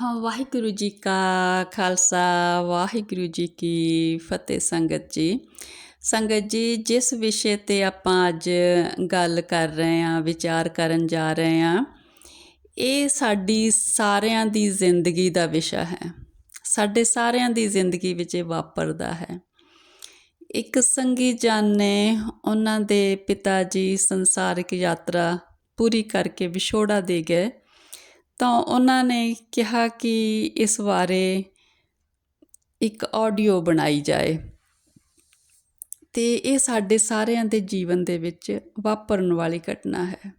ਹਾਂ, ਵਾਹਿਗੁਰੂ ਜੀ ਕਾ ਖਾਲਸਾ, ਵਾਹਿਗੁਰੂ ਜੀ ਕੀ ਫਤਿਹ ਸੰਗਤ ਜੀ। ਸੰਗਤ ਜੀ, ਜਿਸ ਵਿਸ਼ੇ ਤੇ ਆਪਾਂ ਅੱਜ ਗੱਲ ਕਰ ਰਹੇ ਹਾਂ, ਵਿਚਾਰ ਕਰਨ ਜਾ ਰਹੇ ਹਾਂ, ਇਹ ਸਾਡੀ ਸਾਰਿਆਂ ਦੀ ਜ਼ਿੰਦਗੀ ਦਾ ਵਿਸ਼ਾ ਹੈ। ਸਾਡੇ ਸਾਰਿਆਂ ਦੀ ਜ਼ਿੰਦਗੀ ਵਿੱਚ ਇਹ ਵਾਪਰਦਾ ਹੈ। ਇੱਕ ਸੰਗੀ ਜਨ ਨੇ ਉਹਨਾਂ ਦੇ ਪਿਤਾ ਜੀ ਸੰਸਾਰਿਕ ਯਾਤਰਾ ਪੂਰੀ ਕਰਕੇ ਵਿਛੋੜਾ ਦੇ ਗਏ। ਤਾਂ ਉਹਨਾਂ ਨੇ ਕਿਹਾ ਕਿ ਇਸ ਬਾਰੇ ਇੱਕ ਆਡੀਓ ਬਣਾਈ ਜਾਏ ਤੇ ਇਹ ਸਾਡੇ ਸਾਰਿਆਂ ਦੇ ਜੀਵਨ ਦੇ ਵਿੱਚ ਵਾਪਰਨ ਵਾਲੀ ਘਟਨਾ ਹੈ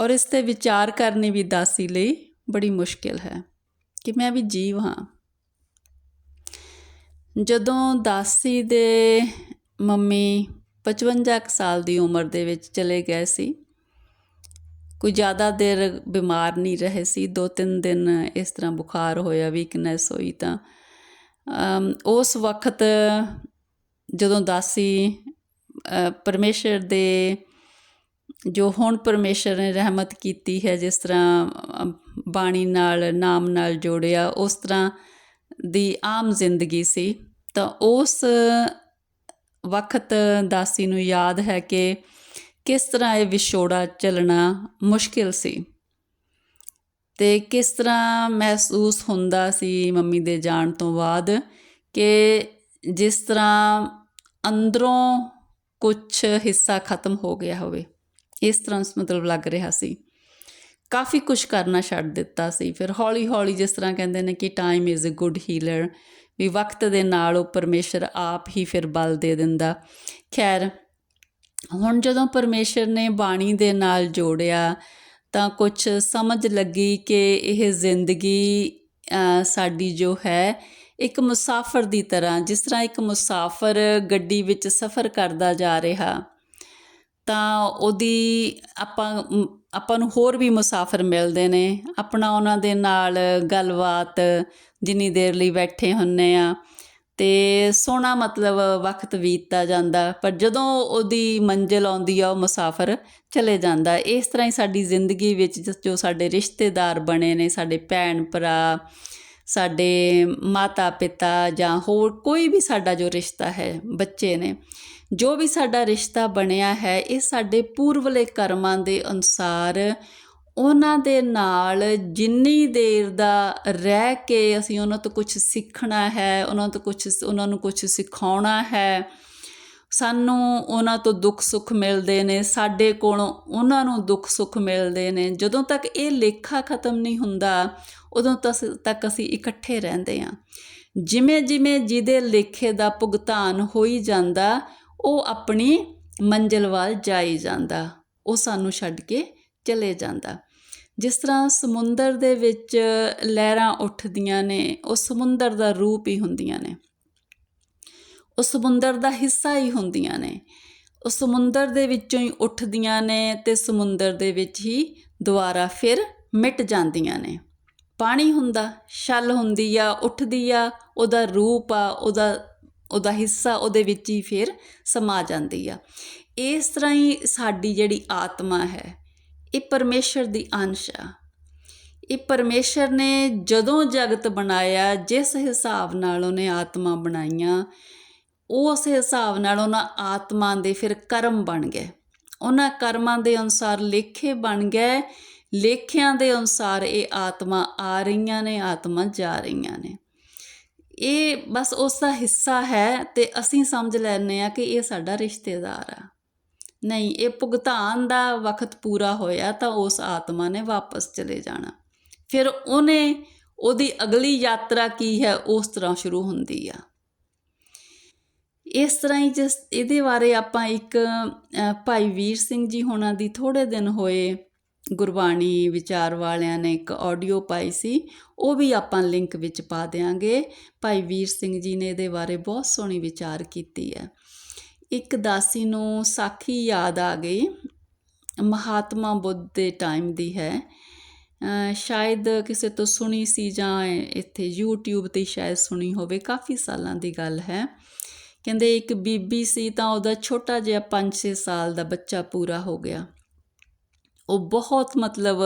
ਔਰ ਇਸ ਤੇ ਵਿਚਾਰ ਕਰਨੀ ਵੀ ਦਾਸੀ ਲਈ ਬੜੀ ਮੁਸ਼ਕਿਲ ਹੈ ਕਿ ਮੈਂ ਵੀ ਜੀਵ ਹਾਂ। ਜਦੋਂ ਦਾਸੀ ਦੇ ਮੰਮੀ 55 ਕੁ ਸਾਲ ਦੀ ਉਮਰ ਦੇ ਵਿੱਚ ਚਲੇ ਗਏ ਸੀ ਕੋਈ ਜ਼ਿਆਦਾ ਦੇਰ ਬਿਮਾਰ ਨਹੀਂ ਰਹੇ ਸੀ। ਦੋ ਤਿੰਨ ਦਿਨ ਇਸ ਤਰ੍ਹਾਂ ਬੁਖਾਰ ਹੋਇਆ ਵੀਕਨੈਸ ਹੋਈ ਤਾਂ। ਉਸ ਵਕਤ ਜਦੋਂ ਦਾਸੀ ਅ, ਪਰਮੇਸ਼ਰ ਦੇ ਜੋ ਹੁਣ ਪਰਮੇਸ਼ਰ ਨੇ ਰਹਿਮਤ ਕੀਤੀ ਹੈ ਜਿਸ ਤਰ੍ਹਾਂ ਬਾਣੀ ਨਾਲ ਨਾਮ ਨਾਲ ਜੋੜਿਆ ਉਸ ਤਰ੍ਹਾਂ ਦੀ ਆਮ ਜ਼ਿੰਦਗੀ ਸੀ। ਤਾਂ ਉਸ ਵਕਤ ਦਾਸੀ ਨੂੰ ਯਾਦ ਹੈ ਕਿ ਕਿਸ ਤਰ੍ਹਾਂ ਇਹ ਵਿਛੋੜਾ ਚੱਲਣਾ ਮੁਸ਼ਕਿਲ ਸੀ? ਤੇ ਕਿਸ ਤਰ੍ਹਾਂ ਮਹਿਸੂਸ ਹੁੰਦਾ ਸੀ ਮੰਮੀ ਦੇ ਜਾਣ ਤੋਂ ਬਾਅਦ ਕਿ ਜਿਸ ਤਰ੍ਹਾਂ ਅੰਦਰੋਂ ਕੁਝ ਹਿੱਸਾ ਖਤਮ ਹੋ ਗਿਆ ਹੋਵੇ? ਇਸ ਤਰ੍ਹਾਂ ਮਤਲਬ ਲੱਗ ਰਿਹਾ ਸੀ। ਕਾਫੀ ਕੁਝ ਕਰਨਾ ਛੱਡ ਦਿੱਤਾ ਸੀ। ਫਿਰ ਹੌਲੀ ਹੌਲੀ ਜਿਸ ਤਰ੍ਹਾਂ ਕਹਿੰਦੇ ਨੇ ਕਿ time is a good healer ਵੀ ਵਕਤ ਦੇ ਨਾਲ ਉਹ ਪਰਮੇਸ਼ਰ ਆਪ ਹੀ ਫਿਰ ਬਲ ਦੇ ਦਿੰਦਾ। ਖੈਰ ਹੁਣ ਜਦੋਂ ਪਰਮੇਸ਼ਰ ਨੇ ਬਾਣੀ ਦੇ ਨਾਲ ਜੋੜਿਆ, ਤਾਂ ਕੁਝ ਸਮਝ ਲੱਗੀ ਕਿ ਇਹ ਜ਼ਿੰਦਗੀ ਸਾਡੀ ਜੋ ਹੈ, ਇੱਕ ਮੁਸਾਫਰ ਦੀ ਤਰ੍ਹਾਂ, ਜਿਸ ਤਰ੍ਹਾਂ ਇੱਕ ਮੁਸਾਫਰ ਗੱਡੀ ਵਿੱਚ ਸਫ਼ਰ ਕਰਦਾ ਜਾ ਰਿਹਾ, ਤਾਂ ਉਹਦੀ ਆਪਾਂ ਆਪਾਂ ਨੂੰ ਹੋਰ ਵੀ ਮੁਸਾਫਰ ਮਿਲਦੇ ਨੇ। ਆਪਣਾ ਉਹਨਾਂ ਦੇ ਨਾਲ ਗੱਲਬਾਤ ਜਿੰਨੀ ਦੇਰ ਲਈ ਬੈਠੇ ਹੁੰਨੇ ਆ ਤੇ ਸੋਹਣਾ ਮਤਲਬ ਵਕਤ ਬੀਤਦਾ ਜਾਂਦਾ, ਪਰ ਜਦੋਂ ਉਹਦੀ ਮੰਜ਼ਿਲ ਆਉਂਦੀ ਆ, ਉਹ ਮੁਸਾਫਰ ਚਲੇ ਜਾਂਦਾ। ਇਸ ਤਰ੍ਹਾਂ ਹੀ ਸਾਡੀ ਜ਼ਿੰਦਗੀ ਵਿੱਚ ਜਿਸ- ਜੋ ਸਾਡੇ ਰਿਸ਼ਤੇਦਾਰ ਬਣੇ ਨੇ, ਸਾਡੇ ਭੈਣ ਭਰਾ, ਸਾਡੇ ਮਾਤਾ ਪਿਤਾ ਜਾਂ ਹੋਰ ਕੋਈ ਵੀ ਸਾਡਾ ਜੋ ਰਿਸ਼ਤਾ ਹੈ, ਬੱਚੇ ਨੇ, ਜੋ ਵੀ ਸਾਡਾ ਰਿਸ਼ਤਾ ਬਣਿਆ ਹੈ, ਇਹ ਸਾਡੇ ਪੂਰਵਲੇ ਕਰਮਾਂ ਦੇ ਅਨੁਸਾਰ ਉਹਨਾਂ ਦੇ ਨਾਲ ਜਿੰਨੀ ਦੇਰ ਦਾ ਰਹਿ ਕੇ ਅਸੀਂ ਉਹਨਾਂ ਤੋਂ ਕੁਝ ਸਿੱਖਣਾ ਹੈ, ਉਹਨਾਂ ਤੋਂ ਕੁਝ ਉਹਨਾਂ ਨੂੰ ਕੁਝ ਸਿਖਾਉਣਾ ਹੈ, ਸਾਨੂੰ ਉਹਨਾਂ ਤੋਂ ਦੁੱਖ ਸੁੱਖ ਮਿਲਦੇ ਨੇ, ਸਾਡੇ ਕੋਲੋਂ ਉਹਨਾਂ ਨੂੰ ਦੁੱਖ ਸੁੱਖ ਮਿਲਦੇ ਨੇ। ਜਦੋਂ ਤੱਕ ਇਹ ਲੇਖਾ ਖਤਮ ਨਹੀਂ ਹੁੰਦਾ, ਉਦੋਂ ਤਸ- ਤੱਕ ਅਸੀਂ ਇਕੱਠੇ ਰਹਿੰਦੇ ਹਾਂ। ਜਿਵੇਂ ਜਿਵੇਂ ਜਿਹਦੇ ਲੇਖੇ ਦਾ ਭੁਗਤਾਨ ਹੋਈ ਜਾਂਦਾ, ਉਹ ਆਪਣੀ ਮੰਜ਼ਿਲ ਵੱਲ ਜਾਈ ਜਾਂਦਾ, ਉਹ ਸਾਨੂੰ ਛੱਡ ਕੇ ਚਲੇ ਜਾਂਦਾ। ਜਿਸ ਤਰ੍ਹਾਂ ਸਮੁੰਦਰ ਦੇ ਵਿੱਚ ਲਹਿਰਾਂ ਉੱਠਦੀਆਂ ਨੇ, ਉਹ ਸਮੁੰਦਰ ਦਾ ਰੂਪ ਹੀ ਹੁੰਦੀਆਂ ਨੇ। ਉਹ ਸਮੁੰਦਰ ਦਾ ਹਿੱਸਾ ਹੀ ਹੁੰਦੀਆਂ ਨੇ। ਉਹ ਸਮੁੰਦਰ ਦੇ ਵਿੱਚੋਂ ਹੀ ਉੱਠਦੀਆਂ ਨੇ ਤੇ ਸਮੁੰਦਰ ਦੇ ਵਿੱਚ ਹੀ ਦੁਬਾਰਾ ਫਿਰ ਮਿਟ ਜਾਂਦੀਆਂ ਨੇ। ਪਾਣੀ ਹੁੰਦਾ, ਛਲ ਹੁੰਦੀ ਆ, ਉੱਠਦੀ ਆ, ਉਹਦਾ ਰੂਪ ਆ, ਉਹਦਾ ਉਹਦਾ ਹਿੱਸਾ ਉਹਦੇ ਵਿੱਚ ਹੀ ਫਿਰ ਸਮਾ ਜਾਂਦੀ ਆ। ਇਸ ਤਰ੍ਹਾਂ ਹੀ ਸਾਡੀ ਜਿਹੜੀ ਆਤਮਾ ਹੈ ਇਹ ਪਰਮੇਸ਼ਰ ਦੀ ਅੰਸ਼ ਆ। ਇਹ ਪਰਮੇਸ਼ਰ ਨੇ ਜਦੋਂ ਜਗਤ ਬਣਾਇਆ, ਜਿਸ ਹਿਸਾਬ ਨਾਲ ਉਹਨੇ ਆਤਮਾ ਬਣਾਈਆਂ ਉਸ ਹਿਸਾਬ ਨਾਲ ਉਹਨਾਂ ਆਤਮਾ ਦੇ ਫਿਰ ਕਰਮ ਬਣ ਗਏ। ਉਹਨਾਂ ਕਰਮਾਂ ਦੇ ਅਨੁਸਾਰ ਲੇਖੇ ਬਣ ਗਏ। ਲੇਖਿਆਂ ਦੇ ਅਨੁਸਾਰ ਇਹ ਆਤਮਾ ਆ ਰਹੀਆਂ ਨੇ, ਆਤਮਾ ਜਾ ਰਹੀਆਂ ਨੇ। ਇਹ ਬਸ ਉਸ ਦਾ ਹਿੱਸਾ ਹੈ ਤੇ ਅਸੀਂ ਸਮਝ ਲੈਂਦੇ ਆ ਕਿ ਇਹ ਸਾਡਾ ਰਿਸ਼ਤੇਦਾਰ ਆ। ਨਹੀਂ, ਇਹ ਭੁਗਤਾਨ ਦਾ ਵਕਤ ਪੂਰਾ ਹੋਇਆ ਤਾਂ ਉਸ ਆਤਮਾ ਨੇ ਵਾਪਸ ਚਲੇ ਜਾਣਾ। ਫਿਰ ਉਹਨੇ ਉਹਦੀ ਅਗਲੀ ਯਾਤਰਾ ਕੀ ਹੈ, ਉਸ ਤਰ੍ਹਾਂ ਸ਼ੁਰੂ ਹੁੰਦੀ ਆ। ਇਸ ਤਰ੍ਹਾਂ ਹੀ ਜਿਸ, ਇਹਦੇ ਬਾਰੇ ਆਪਾਂ ਇੱਕ ਭਾਈ ਵੀਰ ਸਿੰਘ ਜੀ ਹੋਣਾ ਦੀ ਥੋੜੇ ਦਿਨ ਹੋਏ ਗੁਰਬਾਣੀ ਵਿਚਾਰ ਵਾਲਿਆਂ ਨੇ ਇੱਕ ਆਡੀਓ ਪਾਈ ਸੀ, ਉਹ ਵੀ ਆਪਾਂ ਲਿੰਕ ਵਿੱਚ ਪਾ ਦੇਾਂਗੇ ਭਾਈ ਵੀਰ ਸਿੰਘ ਜੀ ਨੇ ਇਹਦੇ ਬਾਰੇ ਬਹੁਤ ਸੋਹਣੀ ਵਿਚਾਰ ਕੀਤੀ ਹੈ। ਇੱਕ ਦਾਸੀ ਨੂੰ ਸਾਖੀ ਯਾਦ ਆ ਗਈ। ਮਹਾਤਮਾ ਬੁੱਧ ਦੇ ਟਾਈਮ ਦੀ ਹੈ। ਸ਼ਾਇਦ ਕਿਸੇ ਤੋਂ ਸੁਣੀ ਸੀ ਜਾਂ ਇੱਥੇ YouTube ਤੇ ਸ਼ਾਇਦ ਸੁਣੀ ਹੋਵੇ, ਕਾਫੀ ਸਾਲਾਂ ਦੀ ਗੱਲ ਹੈ। ਕਹਿੰਦੇ ਇੱਕ ਬੀਬੀ ਸੀ ਤਾਂ ਉਹਦਾ ਛੋਟਾ ਜਿਹਾ 5-6 ਸਾਲ ਦਾ ਬੱਚਾ ਪੂਰਾ ਹੋ ਗਿਆ। ਉਹ ਬਹੁਤ ਮਤਲਬ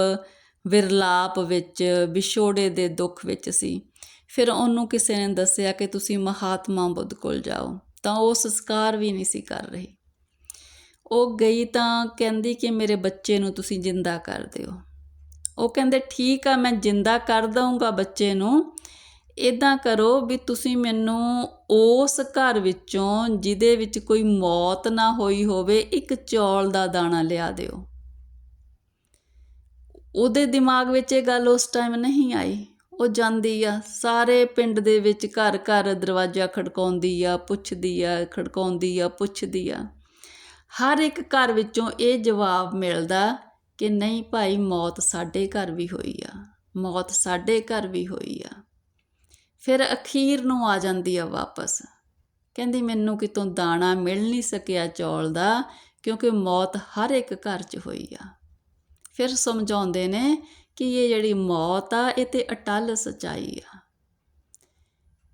ਵਿਰਲਾਪ ਵਿੱਚ, ਵਿਛੋੜੇ ਦੇ ਦੁੱਖ ਵਿੱਚ ਸੀ। ਫਿਰ ਉਹਨੂੰ ਕਿਸੇ ਨੇ ਦੱਸਿਆ ਕਿ ਤੁਸੀਂ ਮਹਾਤਮਾ ਬੁੱਧ ਕੋਲ ਜਾਓ। ਤਾਂ ਉਹ ਸੰਸਕਾਰ ਵੀ ਨਹੀਂ ਸੀ ਕਰ ਰਹੀ। ਉਹ ਗਈ ਤਾਂ ਕਹਿੰਦੀ ਕਿ ਮੇਰੇ ਬੱਚੇ ਨੂੰ ਤੁਸੀਂ ਜਿੰਦਾ ਕਰ ਦਿਓ। ਉਹ ਕਹਿੰਦੇ, ਠੀਕ ਆ, ਮੈਂ ਜਿੰਦਾ ਕਰ ਦਊਂਗਾ ਬੱਚੇ ਨੂੰ। ਇਦਾਂ ਕਰੋ ਵੀ ਤੁਸੀਂ ਮੈਨੂੰ ਉਸ ਘਰ ਵਿੱਚੋਂ, ਜਿਹਦੇ ਵਿੱਚ ਕੋਈ ਮੌਤ ਨਾ ਹੋਈ ਹੋਵੇ, ਇੱਕ ਚੌਲ ਦਾ ਦਾਣਾ ਲਿਆ ਦਿਓ। ਉਹਦੇ ਦਿਮਾਗ ਵਿੱਚ ਇਹ ਗੱਲ ਉਸ ਟਾਈਮ ਨਹੀਂ ਆਈ। ਉਹ ਜਾਂਦੀ ਆ, ਸਾਰੇ ਪਿੰਡ ਦੇ ਵਿੱਚ ਘਰ ਘਰ ਦਰਵਾਜ਼ਾ ਖੜਕਾਉਂਦੀ ਆ, ਪੁੱਛਦੀ ਆ, ਖੜਕਾਉਂਦੀ ਆ, ਪੁੱਛਦੀ ਆ। ਹਰ ਇੱਕ ਘਰ ਵਿੱਚੋਂ ਇਹ ਜਵਾਬ ਮਿਲਦਾ ਕਿ ਨਹੀਂ ਭਾਈ, ਮੌਤ ਸਾਡੇ ਘਰ ਵੀ ਹੋਈ ਆ, ਮੌਤ ਸਾਡੇ ਘਰ ਵੀ ਹੋਈ ਆ। ਫਿਰ ਅਖੀਰ ਨੂੰ ਆ ਜਾਂਦੀ ਆ ਵਾਪਸ। ਕਹਿੰਦੀ, ਮੈਨੂੰ ਕਿਤੋਂ ਦਾਣਾ ਮਿਲ ਨਹੀਂ ਸਕਿਆ ਚੌਲ ਦਾ, ਕਿਉਂਕਿ ਮੌਤ ਹਰ ਇੱਕ ਘਰ 'ਚ ਹੋਈ ਆ। ਫਿਰ ਸਮਝਾਉਂਦੇ ਨੇ ਕਿ ਇਹ ਜਿਹੜੀ ਮੌਤ ਆ, ਇਹ ਤੇ ਅਟਲ ਸਚਾਈ ਆ।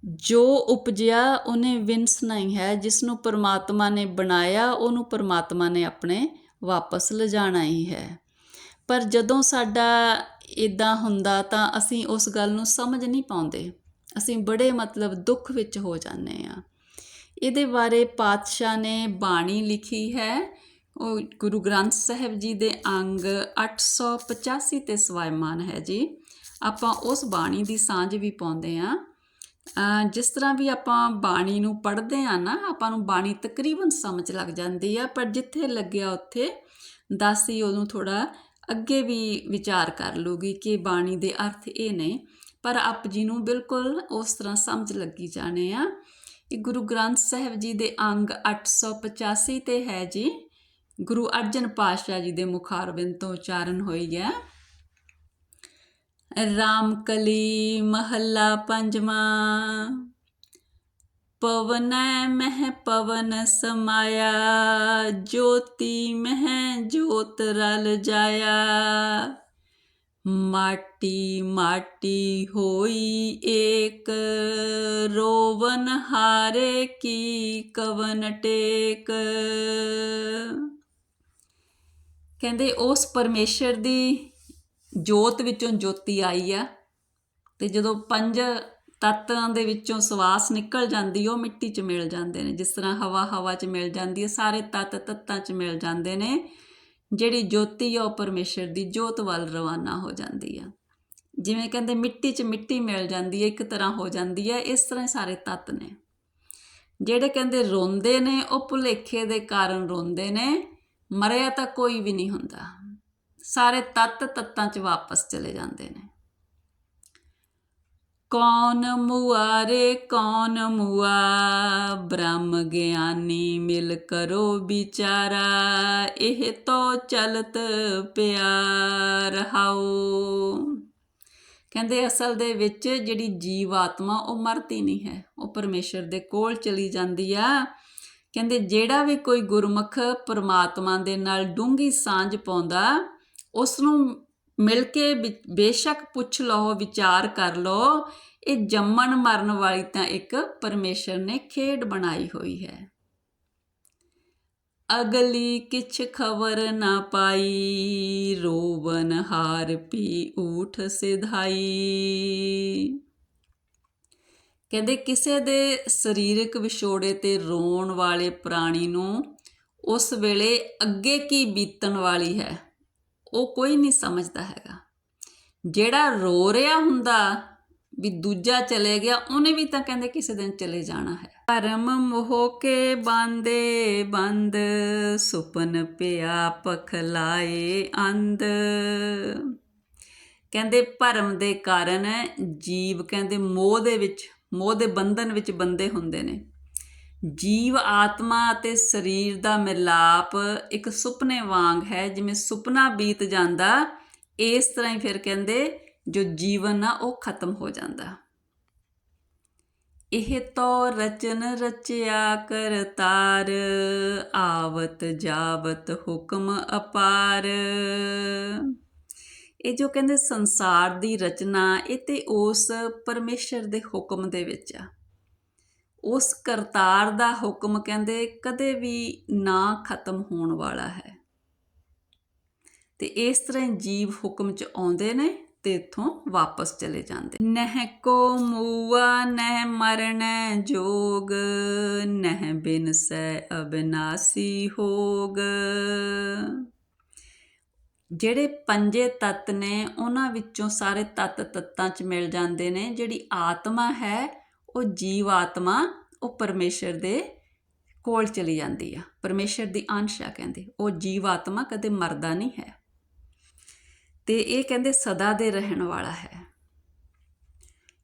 ਜੋ ਉਪਜਿਆ, ਉਹਨੇ ਵਿੰਸਣਾ ਹੀ ਹੈ। ਜਿਸ ਨੂੰ ਪਰਮਾਤਮਾ ਨੇ ਬਣਾਇਆ, ਉਹਨੂੰ ਪਰਮਾਤਮਾ ਨੇ ਆਪਣੇ ਵਾਪਸ ਲਿਜਾਣਾ ਹੀ ਹੈ। ਪਰ ਜਦੋਂ ਸਾਡਾ ਇਦਾਂ ਹੁੰਦਾ, ਤਾਂ ਅਸੀਂ ਉਸ ਗੱਲ ਨੂੰ ਸਮਝ ਨਹੀਂ ਪਾਉਂਦੇ। ਅਸੀਂ ਬੜੇ ਮਤਲਬ ਦੁੱਖ ਵਿੱਚ ਹੋ ਜਾਂਦੇ ਆ। ਇਹਦੇ ਬਾਰੇ ਪਾਤਸ਼ਾਹ ਨੇ ਬਾਣੀ ਲਿਖੀ ਹੈ ਉਹ ਗੁਰੂ ਗ੍ਰੰਥ ਸਾਹਿਬ ਜੀ ਦੇ ਅੰਗ 885 ਤੇ ਸਵਾਇਮਾਨ ਹੈ ਜੀ। ਆਪਾਂ ਉਸ ਬਾਣੀ ਦੀ ਸਾਂਝ ਵੀ ਪਾਉਂਦੇ ਆ ਜਿਸ ਤਰ੍ਹਾਂ ਵੀ ਆਪਾਂ ਬਾਣੀ ਨੂੰ ਪੜ੍ਹਦੇ ਆ ਨਾ, ਆਪਾਂ ਨੂੰ ਬਾਣੀ ਤਕਰੀਬਨ ਸਮਝ ਲੱਗ ਜਾਂਦੀ ਆ, ਪਰ ਜਿੱਥੇ ਲੱਗਿਆ ਉੱਥੇ ਦਾਸੀ ਉਹਨੂੰ ਥੋੜਾ ਅੱਗੇ ਵੀ ਵਿਚਾਰ ਕਰ ਲੂਗੀ ਕਿ ਬਾਣੀ ਦੇ ਅਰਥ ਇਹ ਨੇ। ਪਰ ਆਪ ਜੀ ਨੂੰ ਬਿਲਕੁਲ ਉਸ ਤਰ੍ਹਾਂ ਸਮਝ ਲੱਗੀ ਜਾਣੇ ਆ। ਇਹ ਗੁਰੂ ਗ੍ਰੰਥ ਸਾਹਿਬ ਜੀ ਦੇ ਅੰਗ 885 ਤੇ ਹੈ ਜੀ। ਗੁਰੂ ਅਰਜਨ ਪਾਤਸ਼ਾਹ ਜੀ ਦੇ ਮੁਖਾਰਬਿੰਦ ਤੋਂ ਉਚਾਰਨ ਹੋਈ ਹੈ। ਰਾਮ ਕਲੀ ਮਹੱਲਾ ਪੰਜਵਾਂ, ਪਵਨੈ ਮਹਿ ਪਵਨ ਸਮਾਇਆ, ਜੋਤੀ ਮਹਿ ਜੋਤ ਰਲ ਜਾਇਆ। ਮਾਟੀ ਮਾਟੀ ਹੋਈ ਏਕ, ਰੋਵਨ ਹਾਰੇ ਕੀ ਕਵਨ ਟੇਕ। ਕਹਿੰਦੇ ਉਸ ਪਰਮੇਸ਼ਰ ਦੀ ਜੋਤ ਵਿੱਚੋਂ ਜੋਤੀ ਆਈ ਆ ਤੇ ਜਦੋਂ ਪੰਜ ਤੱਤਾਂ ਦੇ ਵਿੱਚੋਂ ਸਵਾਸ ਨਿਕਲ ਜਾਂਦੀ, ਉਹ ਮਿੱਟੀ 'ਚ ਮਿਲ ਜਾਂਦੇ ਨੇ, ਜਿਸ ਤਰ੍ਹਾਂ ਹਵਾ ਹਵਾ 'ਚ ਮਿਲ ਜਾਂਦੀ ਹੈ, ਸਾਰੇ ਤੱਤ ਤੱਤਾਂ 'ਚ ਮਿਲ ਜਾਂਦੇ ਨੇ, ਜਿਹੜੀ ਜੋਤੀ ਆ ਉਹ ਪਰਮੇਸ਼ਰ ਦੀ ਜੋਤ ਵੱਲ ਰਵਾਨਾ ਹੋ ਜਾਂਦੀ ਆ। ਜਿਵੇਂ ਕਹਿੰਦੇ ਮਿੱਟੀ 'ਚ ਮਿੱਟੀ ਮਿਲ ਜਾਂਦੀ ਹੈ, ਇੱਕ ਤਰ੍ਹਾਂ ਹੋ ਜਾਂਦੀ ਹੈ, ਇਸ ਤਰ੍ਹਾਂ ਸਾਰੇ ਤੱਤ ਨੇ। ਜਿਹੜੇ ਕਹਿੰਦੇ ਰੋਂਦੇ ਨੇ, ਉਹ ਭੁਲੇਖੇ ਦੇ ਕਾਰਨ ਰੋਂਦੇ ਨੇ ਮਰਿਆ ਤਾਂ ਕੋਈ ਵੀ ਨਹੀਂ ਹੁੰਦਾ। ਸਾਰੇ ਤੱਤ ਤੱਤਾਂ 'ਚ ਵਾਪਸ ਚਲੇ ਜਾਂਦੇ ਨੇ। ਕੌਣ ਮੁਆਰੇ, ਕੌਣ ਮੁਆ? ਬ੍ਰਹਮ ਗਿਆਨੀ ਮਿਲ ਕਰੋ ਵਿਚਾਰਾ। ਇਹ ਤੋ ਚਲਤ ਪਿਆਰ ਹਾਉ। ਕਹਿੰਦੇ ਅਸਲ ਦੇ ਵਿੱਚ ਜਿਹੜੀ ਜੀਵ ਆਤਮਾ ਉਹ ਮਰਦੀ ਨਹੀਂ ਹੈ। ਉਹ ਪਰਮੇਸ਼ਰ ਦੇ ਕੋਲ ਚਲੀ ਜਾਂਦੀ ਆ। ਕਹਿੰਦੇ ਜਿਹੜਾ ਵੀ ਕੋਈ ਗੁਰਮੁਖ ਪਰਮਾਤਮਾ ਦੇ ਨਾਲ ਡੂੰਗੀ ਸਾਂਝ ਪਾਉਂਦਾ ਉਸ ਨੂੰ ਮਿਲ ਕੇ ਬੇਸ਼ੱਕ ਪੁੱਛ ਲਓ, ਵਿਚਾਰ ਕਰ ਲਓ, ਇਹ ਜੰਮਣ ਮਰਨ ਵਾਲੀ ਤਾਂ ਇੱਕ ਪਰਮੇਸ਼ਰ ਨੇ ਖੇਡ ਬਣਾਈ ਹੋਈ ਹੈ। ਅਗਲੀ ਕਿਛ ਖਬਰ ਨਾ ਪਾਈ ਰੋਵਨ ਹਾਰ ਪੀ ਊਠ ਸਿਧਾਈ। ਕਹਿੰਦੇ ਕਿਸੇ ਦੇ ਸਰੀਰਕ ਵਿਛੋੜੇ ਤੇ ਰੋਣ ਵਾਲੇ ਪ੍ਰਾਣੀ ਨੂੰ ਉਸ ਵੇਲੇ ਅੱਗੇ ਕੀ ਬੀਤਣ ਵਾਲੀ ਹੈ, ਉਹ ਕੋਈ ਨਹੀਂ ਸਮਝਦਾ ਹੈਗਾ। ਜਿਹੜਾ ਰੋ ਰਿਹਾ ਹੁੰਦਾ ਵੀ ਦੂਜਾ ਚਲੇ ਗਿਆ, ਉਹਨੇ ਵੀ ਤਾਂ ਕਹਿੰਦੇ ਕਿਸੇ ਦਿਨ ਚਲੇ ਜਾਣਾ ਹੈ। ਭਰਮ ਮੋਹ ਕੇ ਬਾਂਦੇ, ਬੰਦ ਸੁਪਨ ਪਿਆ ਪਖਲਾਏ ਅੰਧ। ਕਹਿੰਦੇ ਭਰਮ ਦੇ ਕਾਰਨ ਜੀਵ ਕਹਿੰਦੇ ਮੋਹ ਦੇ ਵਿੱਚ ਮੋਹ ਦੇ ਬੰਧਨ ਵਿੱਚ ਬੰਦੇ ਹੁੰਦੇ ਨੇ। ਜੀਵ ਆਤਮਾ ਅਤੇ ਸਰੀਰ ਦਾ ਮਿਲਾਪ ਇੱਕ ਸੁਪਨੇ ਵਾਂਗ ਹੈ, ਜਿਵੇਂ ਸੁਪਨਾ ਬੀਤ ਜਾਂਦਾ, ਇਸ ਤਰ੍ਹਾਂ ਹੀ ਫਿਰ ਕਹਿੰਦੇ ਜੋ ਜੀਵਨ ਆ, ਉਹ ਖਤਮ ਹੋ ਜਾਂਦਾ। ਇਹ ਤੋ ਰਚਨ ਰਚਿਆ ਕਰਤਾਰ ਆਵਤ ਜਾਵਤ ਹੁਕਮ ਅਪਾਰ। ਇਹ ਜੋ ਕਹਿੰਦੇ ਸੰਸਾਰ ਦੀ ਰਚਨਾ, ਇਹ ਤੇ ਉਸ ਪਰਮੇਸ਼ਰ ਦੇ ਹੁਕਮ ਦੇ ਵਿੱਚ ਆ। ਉਸ ਕਰਤਾਰ ਦਾ ਹੁਕਮ ਕਹਿੰਦੇ ਕਦੇ ਵੀ ਨਾ ਖਤਮ ਹੋਣ ਵਾਲਾ ਹੈ। ਤੇ ਇਸ ਤਰ੍ਹਾਂ ਜੀਵ ਹੁਕਮ ਚ ਆਉਂਦੇ ਨੇ ਤੇ ਇਥੋਂ ਵਾਪਸ ਚਲੇ ਜਾਂਦੇ ਨਹਿ ਕੋ ਮੂਆ, ਨਹਿ ਮਰਨੈ ਜੋਗ, ਨਹਿ ਬਿਨਸੈ ਅਬਿਨਾਸੀ ਹੋਗ। ਜਿਹੜੇ ਪੰਜੇ ਤੱਤ ਨੇ, ਉਹਨਾਂ ਵਿੱਚੋਂ ਸਾਰੇ ਤੱਤ ਤੱਤਾਂ 'ਚ ਮਿਲ ਜਾਂਦੇ ਨੇ। ਜਿਹੜੀ ਆਤਮਾ ਹੈ, ਉਹ ਜੀਵ ਆਤਮਾ, ਉਹ ਪਰਮੇਸ਼ਰ ਦੇ ਕੋਲ ਚਲੀ ਜਾਂਦੀ ਆ। ਪਰਮੇਸ਼ਰ ਦੀ ਅੰਸ਼ ਆ ਕਹਿੰਦੇ। ਉਹ ਜੀਵ ਆਤਮਾ ਕਦੇ ਮਰਦਾ ਨਹੀਂ ਹੈ। ਤੇ ਇਹ ਕਹਿੰਦੇ ਸਦਾ ਦੇ ਰਹਿਣ ਵਾਲਾ ਹੈ।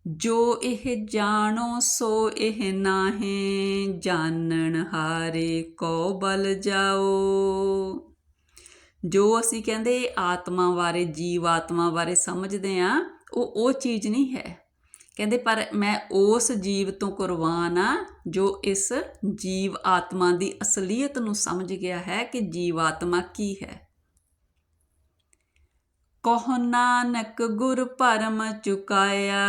ਜੋ ਇਹ ਜਾਣੋ, ਸੋ ਇਹ ਨਾਹੇ। ਜਾਣਨ ਹਾਰੇ ਕੋ ਬਲ ਜਾਓ। ਜੋ ਅਸੀਂ ਕਹਿੰਦੇ ਆਤਮਾ ਬਾਰੇ, ਜੀਵ ਆਤਮਾ ਬਾਰੇ ਸਮਝਦੇ ਆ ਉਹ ਉਹ ਚੀਜ਼ ਨਹੀਂ ਹੈ। ਕਹਿੰਦੇ, ਪਰ ਮੈਂ ਉਸ ਜੀਵ ਤੋਂ ਕੁਰਬਾਨ ਆ ਜੋ ਇਸ ਜੀਵ ਆਤਮਾ ਦੀ ਅਸਲੀਅਤ ਨੂੰ ਸਮਝ ਗਿਆ ਹੈ ਕਿ ਜੀਵ ਆਤਮਾ ਕੀ ਹੈ। ਕਹ ਨਾਨਕ ਗੁਰ ਪਰਮ ਚੁਕਾਇਆ,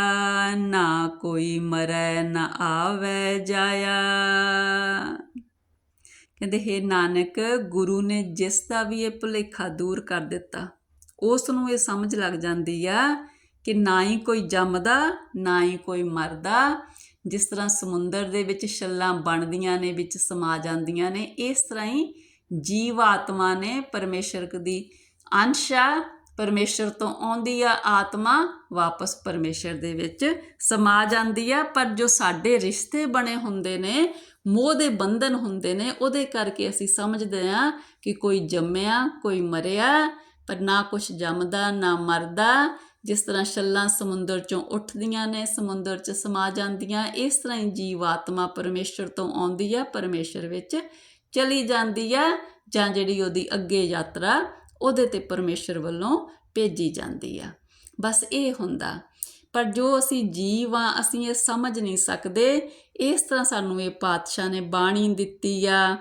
ਨਾ ਕੋਈ ਮਰੈ, ਨਾ ਆਵੇ ਜਾਇਆ। ਕਹਿੰਦੇ, ਹੈ ਨਾਨਕ, ਗੁਰੂ ਨੇ ਜਿਸ ਦਾ ਵੀ ਇਹ ਭੁਲੇਖਾ ਦੂਰ ਕਰ ਦਿੱਤਾ, ਉਸ ਨੂੰ ਇਹ ਸਮਝ ਲੱਗ ਜਾਂਦੀ ਆ ਕਿ ਨਾ ਹੀ ਕੋਈ ਜੰਮਦਾ, ਨਾ ਹੀ ਕੋਈ ਮਰਦਾ, ਜਿਸ ਤਰ੍ਹਾਂ ਸਮੁੰਦਰ ਦੇ ਵਿੱਚ ਛੱਲਾਂ ਬਣਦੀਆਂ ਨੇ, ਵਿੱਚ ਸਮਾ ਜਾਂਦੀਆਂ ਨੇ, ਇਸ ਤਰ੍ਹਾਂ ਹੀ ਜੀਵ ਆਤਮਾ ਨੇ ਪਰਮੇਸ਼ਰ ਦੀ ਅੰਸ਼ ਆ ਪਰਮੇਸ਼ਰ ਤੋਂ ਆਉਂਦੀ ਆ ਆਤਮਾ, ਵਾਪਸ ਪਰਮੇਸ਼ਰ ਦੇ ਵਿੱਚ ਸਮਾ ਜਾਂਦੀ ਆ। ਪਰ ਜੋ ਸਾਡੇ ਰਿਸ਼ਤੇ ਬਣੇ ਹੁੰਦੇ ਨੇ, ਮੋਹ ਦੇ ਬੰਧਨ ਹੁੰਦੇ ਨੇ, ਉਹਦੇ ਕਰਕੇ ਅਸੀਂ ਸਮਝਦੇ ਆ ਕਿ ਕੋਈ ਜੰਮਿਆ, ਕੋਈ ਮਰਿਆ, ਪਰ ਨਾ ਕੁਛ ਜੰਮਦਾ, ਨਾ ਮਰਦਾ। ਜਿਸ ਤਰ੍ਹਾਂ ਛੱਲਾਂ ਸਮੁੰਦਰ ਚੋਂ ਉੱਠਦੀਆਂ ਨੇ, ਸਮੁੰਦਰ 'ਚ ਸਮਾ ਜਾਂਦੀਆਂ, ਇਸ ਤਰ੍ਹਾਂ ਹੀ ਜੀਵ ਆਤਮਾ ਪਰਮੇਸ਼ਰ ਤੋਂ ਆਉਂਦੀ ਆ, ਪਰਮੇਸ਼ਰ ਵਿੱਚ ਚਲੀ ਜਾਂਦੀ ਆ, ਜਾਂ ਜਿਹੜੀ ਉਹਦੀ ਅੱਗੇ ਯਾਤਰਾ ਉਹਦੇ ਤੇ ਪਰਮੇਸ਼ਰ ਵੱਲੋਂ ਭੇਜੀ ਜਾਂਦੀ ਆ। ਬਸ ਇਹ ਹੁੰਦਾ। ਪਰ ਜੋ ਅਸੀਂ ਜੀਵ ਆ, ਅਸੀਂ ਇਹ ਸਮਝ ਨਹੀਂ ਸਕਦੇ। ਇਸ ਤਰ੍ਹਾਂ ਸਾਨੂੰ ਇਹ ਪਾਤਸ਼ਾਹ ਨੇ ਬਾਣੀ ਦਿੱਤੀ ਆ।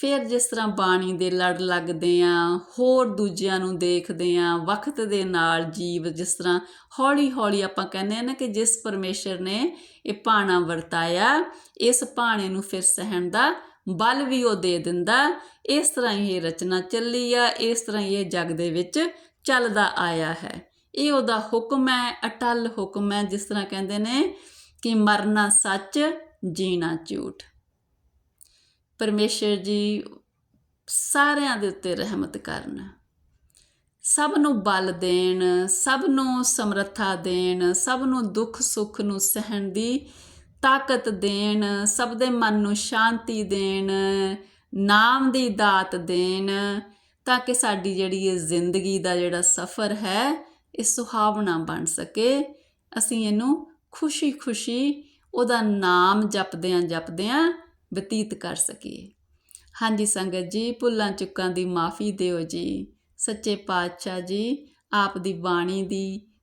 ਫਿਰ ਜਿਸ ਤਰ੍ਹਾਂ ਬਾਣੀ ਦੇ ਲੜ ਲੱਗਦੇ ਆ, ਹੋਰ ਦੂਜਿਆਂ ਨੂੰ ਦੇਖਦੇ ਆ, ਵਕਤ ਦੇ ਨਾਲ ਜੀਵ ਜਿਸ ਤਰ੍ਹਾਂ ਹੌਲੀ ਹੌਲੀ ਆਪਾਂ ਕਹਿੰਦੇ ਆ ਨਾ ਕਿ ਜਿਸ ਪਰਮੇਸ਼ਰ ਨੇ ਇਹ ਪਾਣਾ ਵਰਤਾਇਆ, ਇਸ ਪਾਣੇ ਨੂੰ ਫਿਰ ਸਹਿਣ ਦਾ ਬਲ ਵੀ ਉਹ ਦੇ ਦਿੰਦਾ। ਇਸ ਤਰ੍ਹਾਂ ਹੀ ਇਹ ਰਚਨਾ ਚੱਲੀ ਆ, ਇਸ ਤਰ੍ਹਾਂ ਹੀ ਇਹ ਜਗ ਦੇ ਵਿੱਚ ਚੱਲਦਾ ਆਇਆ ਹੈ। ਇਹ ਉਹਦਾ ਹੁਕਮ ਹੈ, ਅਟਲ ਹੁਕਮ ਹੈ, ਜਿਸ ਤਰ੍ਹਾਂ ਕਹਿੰਦੇ ਨੇ ਕਿ ਮਰਨਾ ਸੱਚ, ਜੀਣਾ ਝੂਠ। ਪਰਮੇਸ਼ਰ ਜੀ ਸਾਰਿਆਂ ਦੇ ਉੱਤੇ ਰਹਿਮਤ ਕਰਨ। ਸਭ ਨੂੰ ਬਲ ਦੇਣ, ਸਭ ਨੂੰ ਸਮਰੱਥਾ ਦੇਣ, ਸਭ ਨੂੰ ਦੁੱਖ ਸੁੱਖ ਨੂੰ ਸਹਿਣ ਦੀ ਤਾਕਤ ਦੇਣ, ਸਭ ਦੇ ਮਨ ਨੂੰ ਸ਼ਾਂਤੀ ਦੇਣ, ਨਾਮ ਦੀ ਦਾਤ ਦੇਣ, ਤਾਂ ਕਿ ਸਾਡੀ ਜਿਹੜੀ ਇਹ ਜ਼ਿੰਦਗੀ ਦਾ ਜਿਹੜਾ ਸਫ਼ਰ ਹੈ, ਇਹ ਸੁਹਾਵਣਾ ਬਣ ਸਕੇ। ਅਸੀਂ ਇਹਨੂੰ ਖੁਸ਼ੀ-ਖੁਸ਼ੀ ਉਹਦਾ ਨਾਮ ਜਪਦਿਆਂ ਜਪਦਿਆਂ ਬਤੀਤ ਕਰ ਸਕੀਏ। ਹਾਂਜੀ ਸੰਗਤ ਜੀ, ਭੁੱਲਾਂ ਚੁੱਕਾਂ ਦੀ ਮਾਫੀ ਦਿਓ ਜੀ। ਸੱਚੇ ਪਾਤਸ਼ਾਹ ਜੀ, ਆਪ ਦੀ ਬਾਣੀ ਦੀ